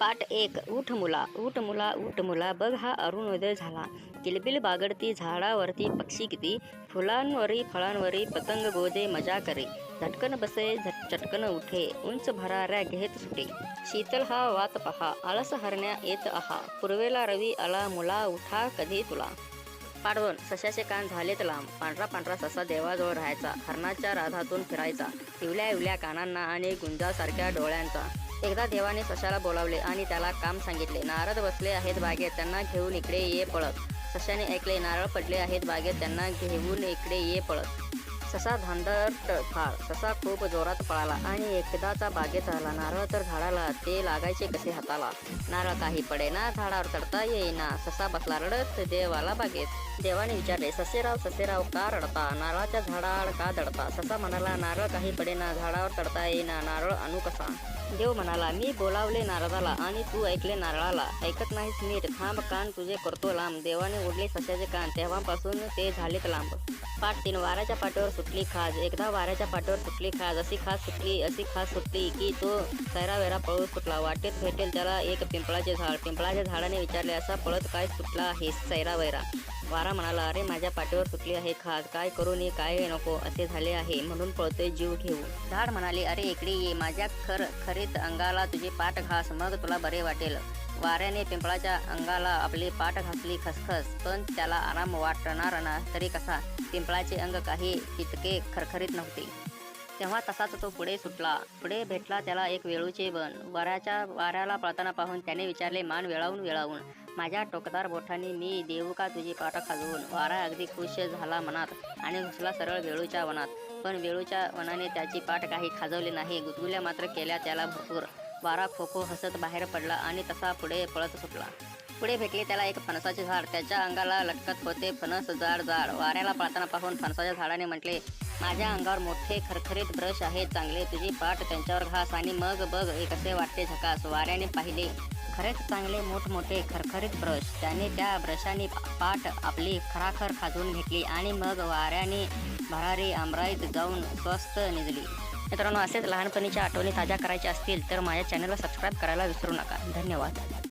पाठ एक उठ मुला उठ मुला उठ मुला बघ हा अरुणोदय झाला. किलबिल बागडती झाडावरती पक्षी किती फुलांवरी फळांवरी पतंग गोदे मजा करे. झटकन बसे झट चटकन उठे उंच भराऱ्या घेत सुटे. शीतल हा वात पहा आळस हरण्या येत आहा. पूर्वेला रवी आला मुला उठा कधी तुला. पाडवण सशाचे कान झालेत लांब. पांढरा पांढरा ससा देवाजवळ राहायचा. हरणाच्या राधातून फिरायचा. इवल्या इवल्या कानांना आणि गुंजासारख्या डोळ्यांचा. एकदा देवाने सशाला बोलावले आणि त्याला काम सांगितले. नारद बसले आहेत बागेत त्यांना घेऊन इकडे ये पळत. सशाने ऐकले नारळ पडले आहेत बागेत त्यांना घेऊन इकडे ये पळत. ससा धांदट फाळ. ससा खूप जोरात पळाला आणि एकदाचा बागेत आला नारळ तर झाडाला ते लागायचे कसे हाताला? नारळ काही पडेना झाडावर चढता येईना. ससा बसला रडत देवाला बागेत. देवाने विचारले ससेराव ससेराव का रडता? नारळाच्या झाडावर का दडता? ससा म्हणाला नारळ काही पडेना झाडावर चढता येईना. नारळ आणू कसा? देव म्हणाला मी बोलावले नारदाला आणि तू ऐकले नारळाला. ऐकत नाहीस नीट. थांब कान तुझे करतो लांब. देवाने ओढले सस्याचे कान. तेव्हापासून ते झालेत लांब. पाठ तीन. वाऱ्याच्या पाठीवर सुटली खाज. एकदा वाऱ्याच्या पाठीवर सुटली खाज. अशी खाज सुटली अशी खाज सुटली की तो सैरावेरा पळून सुटला. वाटेत भेटेल त्याला एक पिंपळाचे झाड. पिंपळाच्या झाडाने विचारले असा पळत काय सुटला आहे सैरावैरा? वारा म्हणाला अरे माझ्या पाठीवर सुटली आहे खाज. काय करू नये काय नको? असे झाले आहे. म्हणून पळतोय जीव घेऊ झाड म्हणाले अरे इकडे ये. माझ्या खर खरीत अंगाला तुझी पाठ घास मग तुला बरे वाटेल. वाऱ्याने पिंपळाच्या अंगाला आपली पाठ घासली खसखस पण त्याला आराम वाटणार ना? तरी कसा? पिंपळाचे अंग काही तितके खरखरीत नव्हते. तेव्हा तसाच तो पुढे सुटला. पुढे भेटला त्याला एक वेळूचे बन. वाऱ्याच्या वाऱ्याला पळताना पाहून त्याने विचारले मान वेळावून वेळावून. माझ्या टोकदार बोटांनी मी देऊ का तुझी पाठ खाजवून. वारा अगदी खुश झाला मनात आणि घुसला सरळ वेळूच्या वनात. पण वेळूच्या वनाने त्याची पाठ काही खाजवली नाही. गुदगुल्या मात्र केल्या त्याला भरपूर. वारा खो खो हसत बाहेर पडला आणि तसा पुढे पळत सुटला. पुढे भेटले त्याला एक फणसाचे झाड. त्याच्या अंगाला लटकत होते फणस जाड जाड. वाऱ्याला पळताना पाहून फणसाच्या झाडाने म्हटले माझ्या अंगावर मोठे खरखरीत ब्रश आहेत चांगले. तुझी पाठ त्यांच्यावर घास आणि मग बघ एक असे वाटते झकास. वाऱ्याने पाहिले खरेच चांगले मोठमोठे खरखरीत ब्रश. त्याने त्या ब्रशाने पाठ आपली खराखर खाजून घेतली आणि मग वाऱ्याने भरारी आमराईत जाऊन स्वस्त निजली. मित्रांनो असेच लहानपणीच्या आठवणी ताज्या करायच्या असतील तर माझ्या चॅनलला सबस्क्राईब करायला विसरू नका. धन्यवाद.